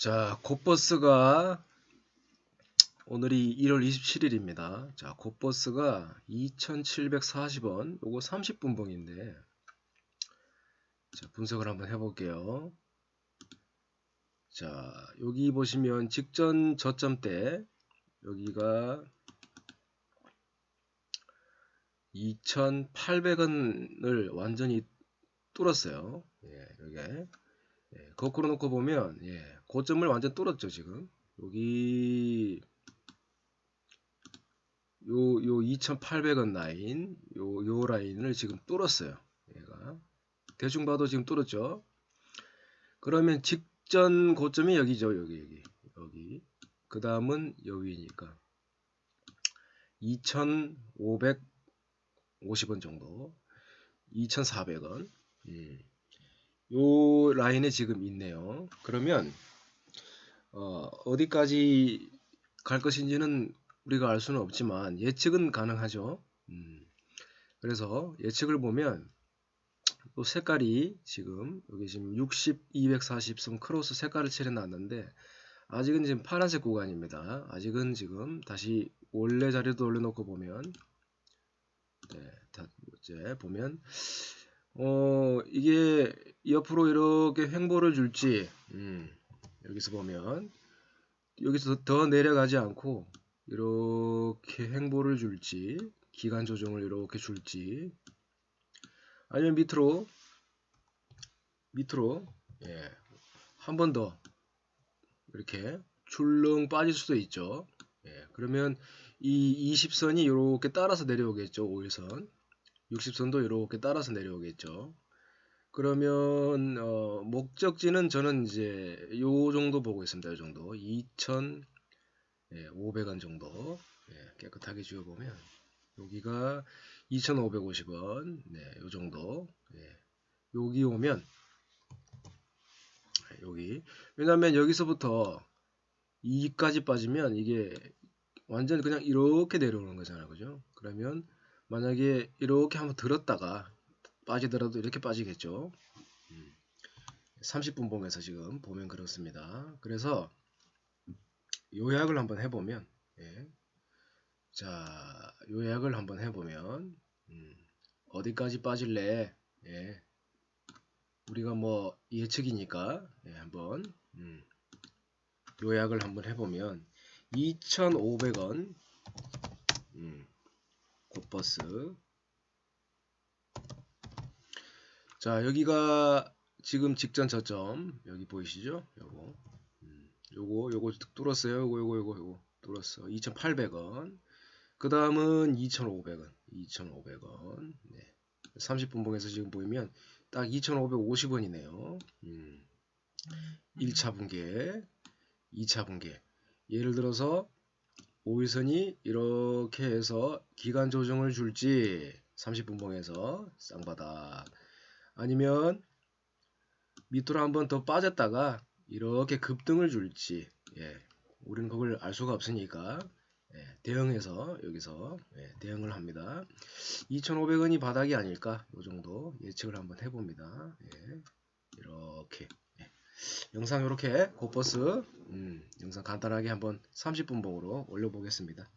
자, 곧버스가 오늘이 1월 27일입니다. 자, 곧버스가 2,740원, 요거 30분 봉인데, 자, 분석을 한번 해볼게요. 자, 여기 보시면 직전 저점대, 여기가 2,800원을 완전히 뚫었어요. 예, 여기. 예, 거꾸로 놓고 보면 예, 고점을 완전 뚫었죠 지금. 여기 요 요 2,800원 라인 요 요 라인을 지금 뚫었어요 얘가. 대충 봐도 지금 뚫었죠. 그러면 직전 고점이 여기죠 여기 여기 여기. 그 다음은 여기니까. 2,550원 정도. 2,400원. 음. 요 라인에 지금 있네요. 그러면 어, 디까지 갈 것인지는 우리가 알 수는 없지만 예측은 가능하죠. 음, 그래서 예측을 보면 또 색깔이 지금 여기 지금 60, 240선 크로스 색깔을 칠해놨는데 아직은 지금 파란색 구간입니다. 아직은 지금 다시 원래 자리도 올려놓고 보면 네, 다 이제 보면 어 이게 옆으로 이렇게 횡보를 줄지 음, 여기서 보면 여기서 더 내려가지 않고 이렇게 횡보를 줄지 기간 조정을 이렇게 줄지 아니면 밑으로 밑으로 예, 한 번 더 이렇게 출렁 빠질 수도 있죠. 예, 그러면 이 20선이 이렇게 따라서 내려오겠죠 5일선 60선도 이렇게 따라서 내려오겠죠. 그러면 어, 목적지는 저는 이제 요 정도 보고 있습니다. 요 정도 2,500원 예, 정도 예, 깨끗하게 지워 보면 여기가 2,550원 네, 요 정도 예, 여기 오면 여기 왜냐하면 여기서부터 2까지 빠지면 이게 완전 그냥 이렇게 내려오는 거잖아요. 그죠? 그러면 만약에 이렇게 한번 들었다가 빠지더라도 이렇게 빠지겠죠. 30분 음. 봉에서 지금 보면 그렇습니다. 그래서 요약을 한번 해보면 예. 자 요약을 한번 해보면 음, 어디까지 빠질래 예. 우리가 뭐 예측이니까 예, 한번 음, 요약을 한번 해보면 2,500원 음, 곧 버스. 자 여기가 지금 직전 저점. 여기 보이시죠? 요거. 음, 요거 요거 뚫었어요. 요거 요거 요거 요거 뚫었어. 2800원. 그 다음은 2500원. 2500원. 네. 30분 봉에서 지금 보이면 딱 2550원이네요. 음. 1차 분계 2차 분계. 예를 들어서 5일선이 이렇게 해서 기간 조정을 줄지 30분봉에서 쌍바닥. 아니면 밑으로 한 번 더 빠졌다가 이렇게 급등을 줄지. 예, 우리는 그걸 알 수가 없으니까 예, 대응해서 여기서 예, 대응을 합니다. 2,500원이 바닥이 아닐까? 이 정도 예측을 한번 해봅니다. 예, 이렇게 영상 이렇게 곧버스 음, 영상 간단하게 한번 30분 봉으로 올려보겠습니다.